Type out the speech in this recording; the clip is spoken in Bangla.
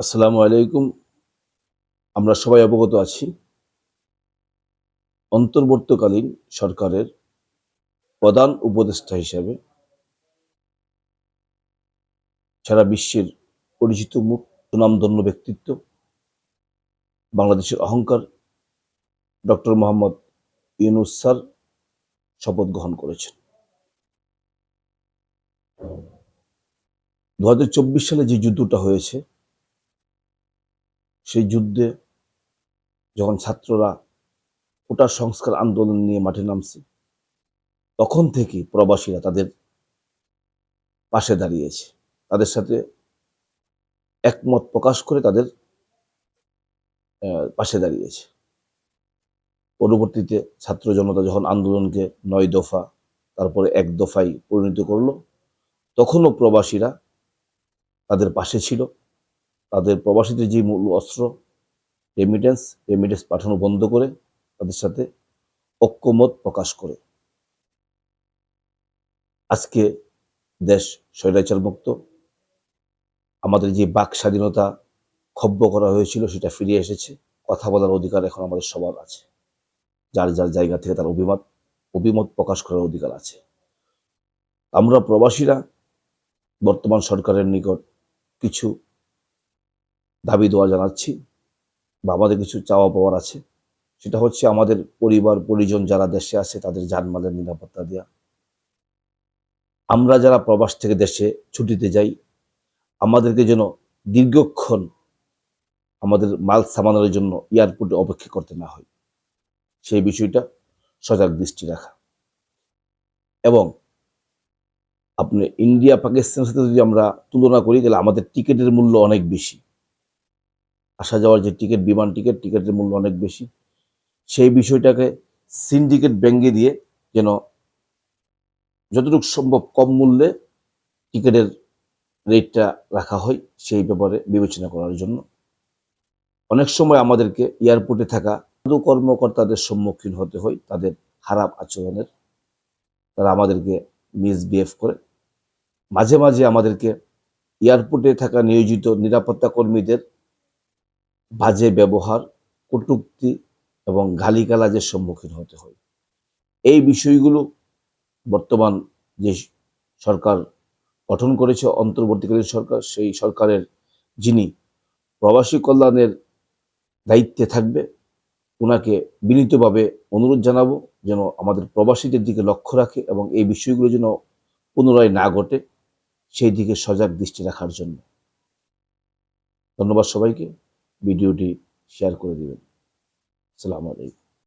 আসসালামু আলাইকুম। আমরা সবাই অবগত আছি। অন্তর্বর্তীকালীন সরকারের প্রধান উপদেষ্টা হিসেবে সারা বিশ্বের পরিচিত মুখ, সুনামধন্য ব্যক্তিত্ব, বাংলাদেশের অহংকার, ডক্টর মোহাম্মদ ইউনুস স্যার শপথ গ্রহণ করেছেন। দু হাজার চব্বিশ সালে যে যুদ্ধটা হয়েছে সেই যুদ্ধে যখন ছাত্ররা কোটা সংস্কার আন্দোলন নিয়ে মাঠে নামছে, তখন থেকে প্রবাসীরা তাদের পাশে দাঁড়িয়েছে। তাদের সাথে একমত প্রকাশ করে তাদের পাশে দাঁড়িয়েছে। পরবর্তীতে ছাত্র জনতা যখন আন্দোলনকে নয় দফা, তারপরে এক দফায় পরিণত করল, তখনও প্রবাসীরা তাদের পাশে ছিল। তাদের প্রবাসীদের যে মূল অস্ত্র রেমিটেন্স রেমিটেন্স পাঠানো বন্ধ করে তাদের সাথে ঐক্যমত প্রকাশ করে। আজকে দেশ স্বৈরাচার মুক্ত আমাদের যে বাক স্বাধীনতা ক্ষব্য করা হয়েছিল সেটা ফিরে এসেছে। কথা বলার অধিকার এখন আমাদের সবার আছে। যার যার জায়গা থেকে তার অভিমত অভিমত প্রকাশ করার অধিকার আছে। আমরা প্রবাসীরা, বর্তমান সরকারের নিকট কিছু দাবি দেওয়া জানাচ্ছি। বা আমাদের কিছু চাওয়া পাওয়ার আছে। সেটা হচ্ছে আমাদের পরিবার, পরিজন যারা দেশে আছে, তাদের যানমালের নিরাপত্তা দেওয়া আমরা যারা প্রবাস থেকে দেশে ছুটিতে যাই, আমাদেরকে যেন দীর্ঘক্ষণ আমাদের মাল সামানোর জন্য এয়ারপোর্টে অপেক্ষা করতে না হয়। সেই বিষয়টা সজাগ দৃষ্টি রাখা। এবং আপনি ইন্ডিয়া পাকিস্তানের সাথে যদি আমরা তুলনা করি, তাহলে আমাদের টিকিটের মূল্য অনেক বেশি। আসা যাওয়ার যে টিকিট, বিমান টিকিট, টিকিটের মূল্য অনেক বেশি। সেই বিষয়টাকে সিন্ডিকেট ব্যাঙ্গে দিয়ে যেন যতটুকু সম্ভব কম মূল্যে টিকিটের রেটটা রাখা হয়, সেই ব্যাপারে বিবেচনা করার জন্য। অনেক সময় আমাদেরকে এয়ারপোর্টে থাকা কর্মকর্তাদের সম্মুখীন হতে হয়, তাদের খারাপ আচরণের। তারা আমাদেরকে মিসবিহেভ করে। মাঝে মাঝে আমাদেরকে এয়ারপোর্টে থাকা নিয়োজিত নিরাপত্তা কর্মীদের বাজে ব্যবহার, কটুক্তি এবং গালিগালাজের সম্মুখীন হতে হয়। এই বিষয়গুলো বর্তমান যে সরকার গঠন করেছে, অন্তর্বর্তীকালীন সরকার, সেই সরকারের যিনি প্রবাসী কল্যাণের দায়িত্বে থাকবে ওনাকে বিনীতভাবে অনুরোধ জানাব যেন আমাদের প্রবাসীদের দিকে লক্ষ্য রাখে এবং এই বিষয়গুলো যেন পুনরায় না ঘটে, সেই দিকে সজাগ দৃষ্টি রাখার জন্য। ধন্যবাদ সবাইকে। ভিডিওটি শেয়ার করে দেবেন। আসসালামু আলাইকুম।